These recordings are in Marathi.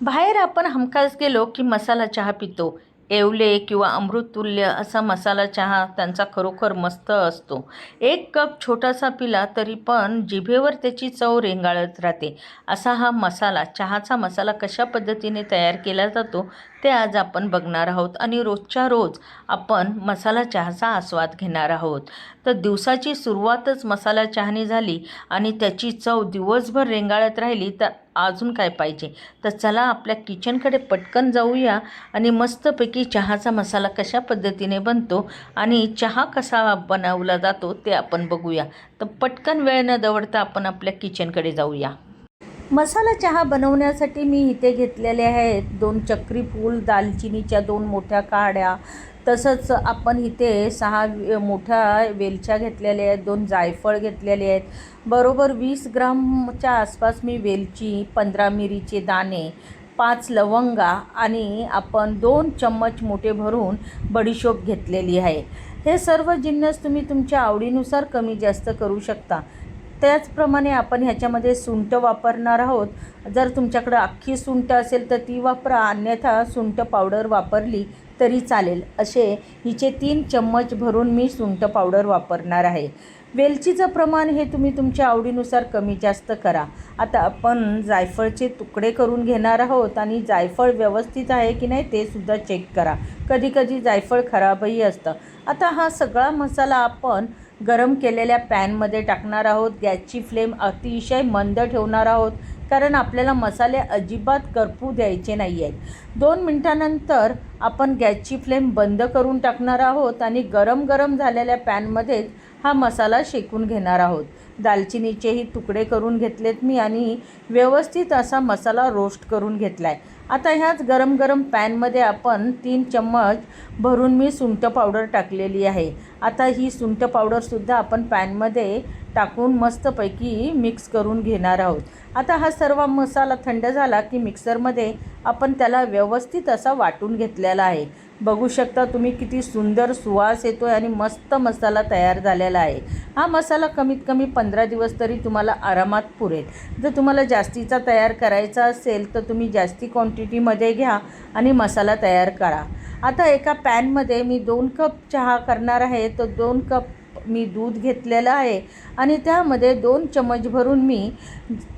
बाहेर आपण हमखास गेलो की मसाला चहा पितो. येवले किंवा अमृततुल्य असा मसाला चहा त्यांचा खरोखर मस्त असतो. एक कप छोटासा पिला तरी पण जिभेवर त्याची चव रेंगाळत राहते. असा हा मसाला चहाचा मसाला कशा पद्धतीने तयार केला जातो? ते आज आपण बघणार आहोत आणि रोजच्या रोज आपण मसाला चहाचा आस्वाद घेणार आहोत. तर दिवसाची सुरुवातच मसाला चहाने झाली आणि त्याची चव दिवसभर रेंगाळत राहिली तर अजून काय पाहिजे? तर चला आपल्या किचनकडे पटकन जाऊया आणि मस्तपैकी चहाचा मसाला कशा पद्धतीने बनतो आणि चहा कसा बनवला जातो ते आपण बघूया. तर पटकन वेळ न दवडता आपण आपल्या किचनकडे जाऊया. मसाला चहा बनवण्यासाठी मी इथे घेतलेले आहेत दोन चक्री फूल दालचिनीच्या दोन मोठ्या काड्या तसंच आपण इथे सहा मोठ्या वेलच्या घेतलेल्या आहेत दोन जायफळ घेतलेले आहेत. बरोबर वीस ग्रामच्या आसपास मी वेलची पंधरा मिरीचे दाणे पाच लवंगा आणि आपण दोन चम्मच मोठे भरून बडीशोप घेतलेली आहे. हे सर्व जिन्नस तुम्ही तुमच्या आवडीनुसार कमी जास्त करू शकता. त्याचप्रमाणे आपण ह्याच्यामध्ये सुंठ वापरणार आहोत. जर तुमच्याकडं अख्खी सुंठ असेल तर ती वापरा. अन्यथा सुंठ पावडर वापरली तरी चालेल. असे हिचे तीन चम्मच भरून मी सुंठ पावडर वापरणार आहे. वेलचीचं प्रमाण हे तुम्ही तुमच्या आवडीनुसार कमी जास्त करा. आता आपण जायफळचे तुकडे करून घेणार आहोत आणि जायफळ व्यवस्थित आहे की नाही ते सुद्धा चेक करा. कधीकधी जायफळ खराबही असतं. आता हा सगळा मसाला आपण गरम केलेल्या पॅनमध्ये टाकणार आहोत. गॅसची फ्लेम अतिशय मंद ठेवणार आहोत. कारण आपल्याला मसाले अजिबात करपू द्यायचे नाही आहेत दोन मिनटानंतर आपण गॅसची फ्लेम बंद करून टाकणार आहोत आणि गरम गरम झालेल्या पॅनमध्येच हा मसाला शेकून घेणार आहोत. दालचिनीचेही तुकडे करून घेतलेत मी आणि व्यवस्थित असा मसाला रोस्ट करून घेतला आहे आता ह्याच गरम गरम पॅनमध्ये आपण तीन चम्मच भरून मी सुंठ पावडर टाकलेली आहे. आता ही सुंठ पावडरसुद्धा आपण पॅनमध्ये टाकून मस्तपैकी मिक्स करून घेणार आहोत. आता हा सर्व मसाला थंड झाला की मिक्सरमध्ये आपण त्याला व्यवस्थित असा वाटून घेतलेला आहे. बघू शकता तुम्ही किती सुंदर सुवास येतो आहे आणि मस्त मसाला तयार झालेला आहे. हा मसाला कमीत कमी पंधरा दिवस तरी तुम्हाला आरामात पुरेल. जर तुम्हाला जास्तीचा तयार करायचा असेल तर तुम्ही जास्ती क्वांटिटीमध्ये घ्या आणि मसाला तयार करा. आता एका पॅनमध्ये मी दोन कप चहा करणार आहे. तर दोन कप मी दूध घेतलेलं आहे आणि त्यामध्ये दोन चमच भरून मी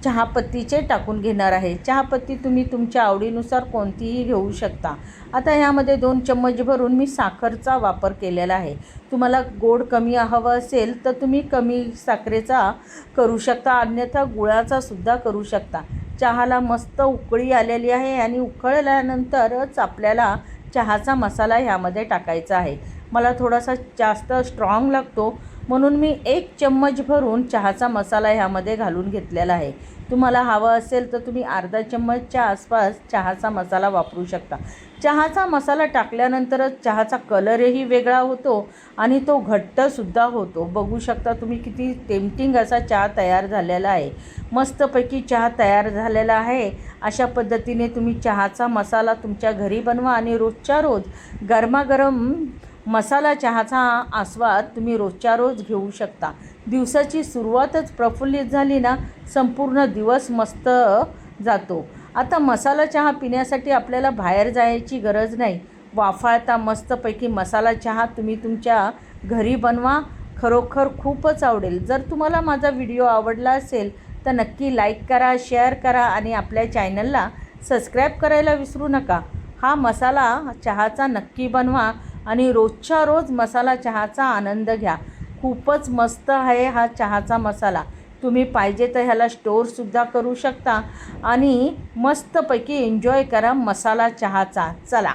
चहापत्तीचे टाकून घेणार आहे. चहापत्ती तुम्ही तुमच्या आवडीनुसार कोणतीही घेऊ शकता. आता ह्यामध्ये दोन चम्मच भरून मी साखरचा वापर केलेला आहे. तुम्हाला गोड कमी हवं असेल तर तुम्ही कमी साखरेचा करू शकता अन्यथा गुळाचा सुद्धा करू शकता. चहाला मस्त उकळी आलेली आहे आणि उकळल्यानंतरच आपल्याला चहाचा मसाला ह्यामध्ये टाकायचा आहे. मला थोडासा जास्त स्ट्रॉंग लागतो. म्हणून मी एक चम्मच भरून चहाचा मसाला ह्यामध्ये घालून घेतलेला आहे. तुम्हाला हवा असेल तर तुम्ही अर्धा चम्मचच्या आसपास चहाचा मसाला वापरू शकता. चहाचा मसाला टाकल्यानंतरच चहाचा कलरही वेगळा होतो आणि तो घट्टसुद्धा होतो. बघू शकता तुम्ही किती टेम्पटिंग असा चहा तयार झालेला आहे. मस्तपैकी चहा तयार झालेला आहे. अशा पद्धतीने तुम्ही चहाचा मसाला तुमच्या घरी बनवा आणि रोजच्या रोज गरमागरम मसाला चहाचा आस्वाद तुम्ही रोजच्या रोज घेऊ शकता. दिवसाची सुरुवातच प्रफुल्लित झाली ना संपूर्ण दिवस मस्त जातो. आता मसाला चहा पिण्यासाठी आपल्याला बाहेर जायची गरज नाही. वाफाळता मस्तपैकी मसाला चहा तुम्ही तुमच्या घरी बनवा. खरोखर खूपच आवडेल. जर तुम्हाला माझा व्हिडिओ आवडला असेल तर नक्की लाईक करा शेअर करा आणि आपल्या चॅनलला सबस्क्राईब करायला विसरू नका. हा मसाला चहाचा नक्की बनवा. आणि रोजच्या रोज मसाला चहाचा आनंद घ्या. खूपच मस्त आहे हा चहाचा मसाला. तुम्ही पाहिजे तर ह्याला स्टोअरसुद्धा करू शकता आणि मस्तपैकी एन्जॉय करा मसाला चहाचा. चला.